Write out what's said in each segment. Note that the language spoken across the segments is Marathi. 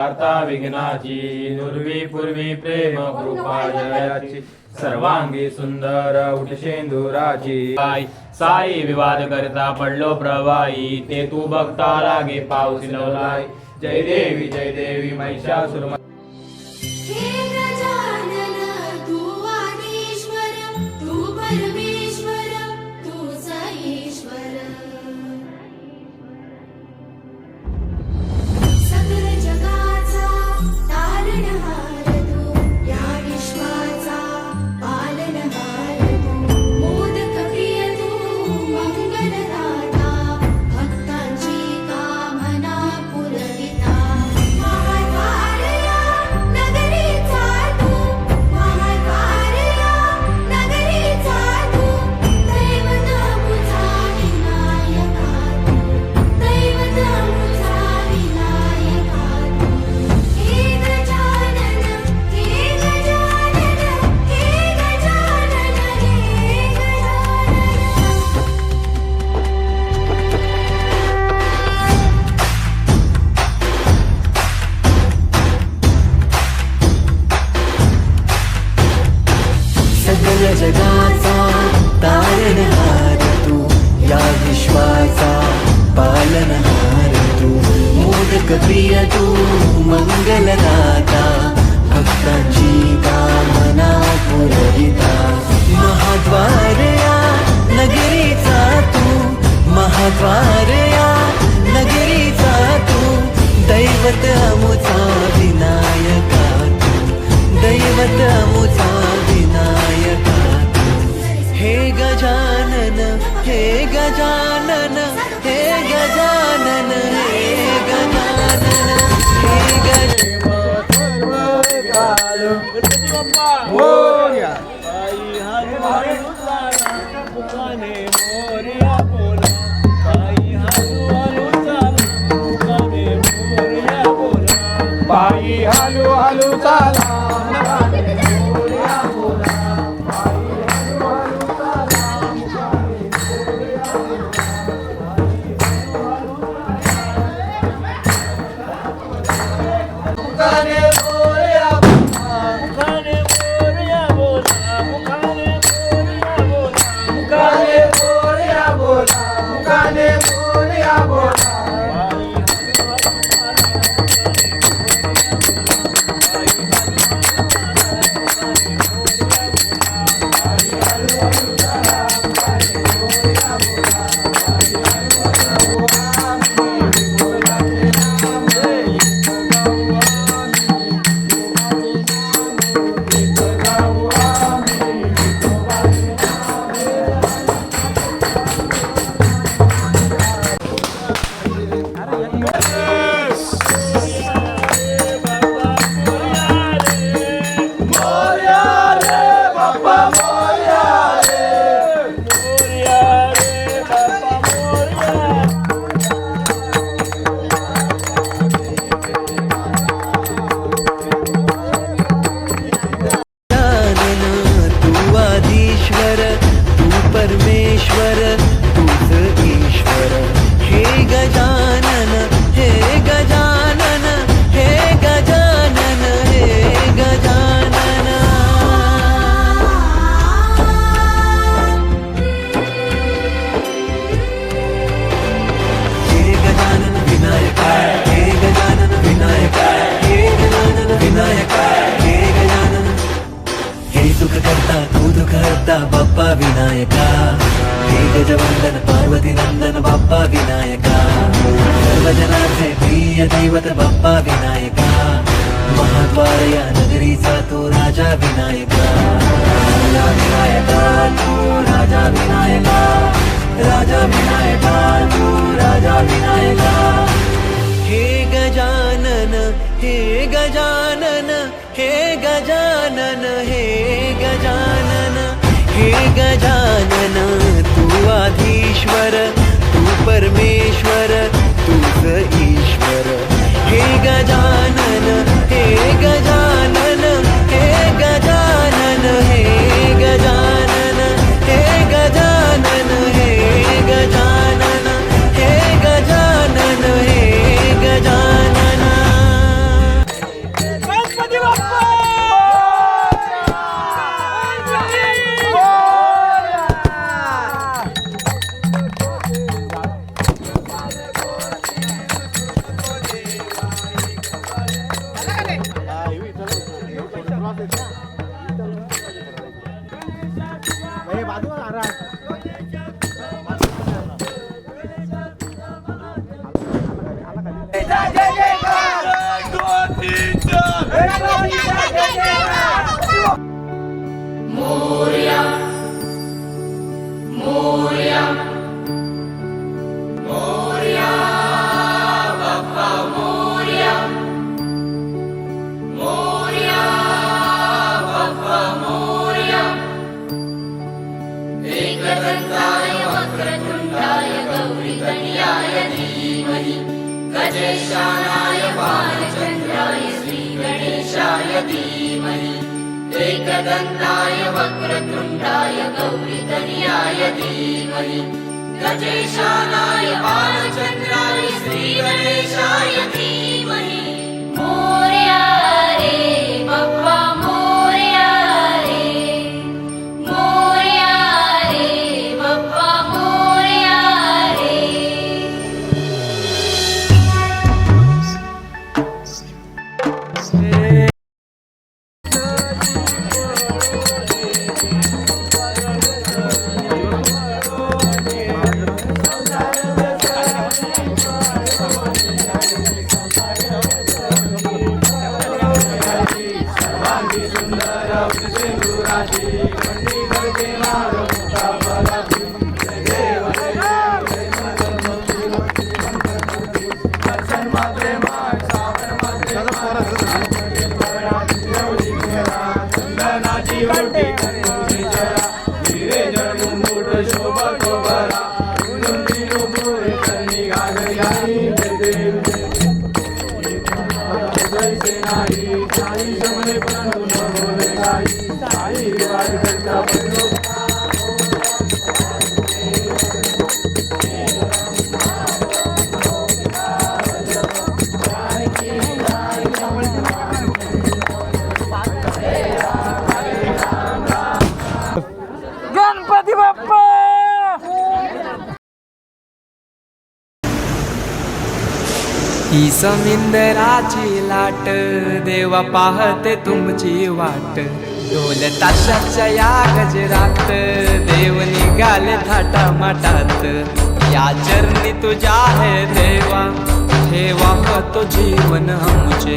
वार्ता विघ्नाची दुर्वी पूर्वी प्रेम कृपा सर्वांगी सुंदर उठशेंदुराची साई साई विवाद करता पडलो प्रवाई ते तू बघता लागे पाऊस लवलाय जय देवी जय देवी महिषासुर योग प्रिय तु मङ्गलदा मोर्या मोर्या बोला बाई हालू हालू चाला ವಿನಾಯಕ ಹೇ ಗಜವಂದನ ಪಾರ್ವತಿ ನಂದನ ಬಪ್ಪ ವಿನಾಯಕ ಸರ್ವಜನಾರ್ಥ ಪ್ರಿಯ ದೈವತ ಬಪ್ಪ ವಿನಾಯಕ ಮಹಾದ್ವಾರಯ ನಗರಿ ಸಾತು ರಾಜ ವಿನಾಯಕ ವಿನಾಯಕ ರಾಜ ವಿನಾಯಕ ರಾಜ ವಿನಾಯಕ सर्वाधीश्वर तू परमेश्वर. मोर्या मोर्या मोर्या बाप्पा मोर्या मोर्या बाप्पा मोर्या एकदंताय वक्रतुंडाय गौरीकन्याय धीमहि गजेशानाय धीमहि। एकदन्ताय वक्रतुण्डाय गौरीतनयाय धीमहि। गजेशानाय बालचन्द्राय श्रीगणेशाय धीमहि गणपती समिंदराची लाट देवा पाहते तुमची वाट. ढोल ताशाच्या या गजरात देव निघाले थाटा माटात या चरणी तुझ्या आहे देवा ठेवा तो जीवन आमचे?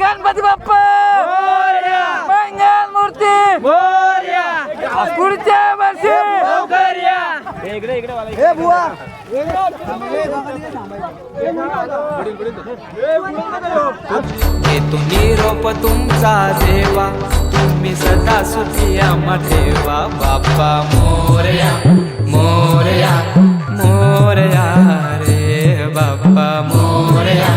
गणपती बाप्पा! मोरया! मंगल मूर्ती! मोरया! पुढच्या वर्षी! इकडे इकडे वाला. हे तुम्ही रोप तुमचा देवा तुम्ही सदा सुखी आम्हा ठेवा. बाप्पा मोरया मोरया मोरया रे. बाप्पा मोरया.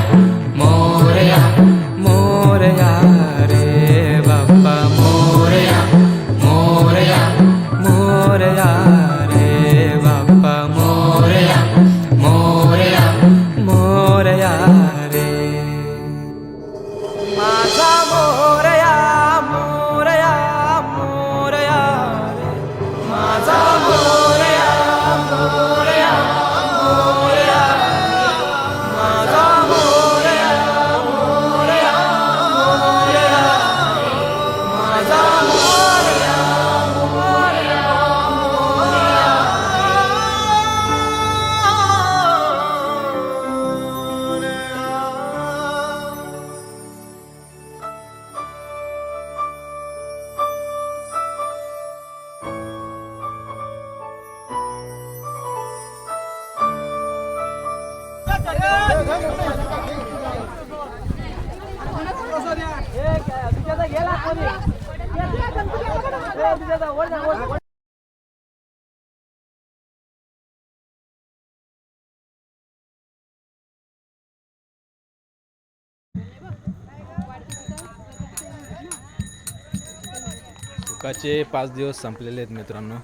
सुखाचे पाच दिवस संपलेले आहेत मित्रांनो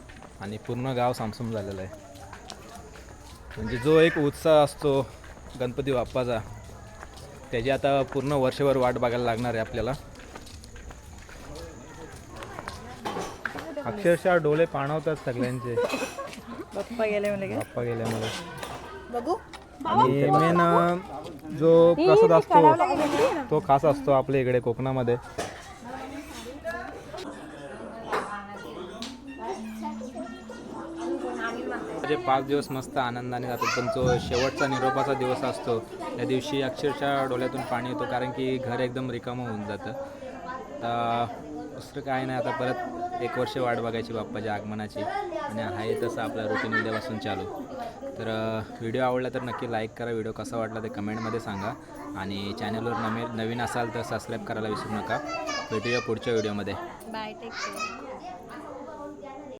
आणि पूर्ण गाव सामसूम झालेलं आहे. म्हणजे जो एक उत्साह असतो गणपती बाप्पाचा त्याची आता पूर्ण वर्षभर वाट बघायला लागणार आहे आपल्याला. अक्षरशः डोळे पाणवतात सगळ्यांचे. बाप्पा गेले म्हणजे बाप्पा गेल्यामुळे आणि मेन जो प्रसाद असतो तो? खास असतो आपल्या इकडे कोकणामध्ये. म्हणजे पाच दिवस मस्त आनंदाने जातात पण जो शेवटचा निरोपाचा दिवस असतो त्या दिवशी अक्षरशः डोळ्यातून पाणी येतो कारण की घर एकदम रिकामं होऊन जातं. दुसरं काय नाही आता परत एक वर्ष वाट बघायची बाप्पाच्या आगमनाची. आणि आहे तसं आपला रुटीन उद्यापासून चालू. तर व्हिडिओ आवडला तर नक्की लाईक करा. व्हिडिओ कसा वाटला ते कमेंटमध्ये सांगा. आणि चॅनलवर नवीन नवीन असाल तर सबस्क्राईब करायला विसरू नका. भेटूया पुढच्या व्हिडिओमध्ये बाय टेक केअर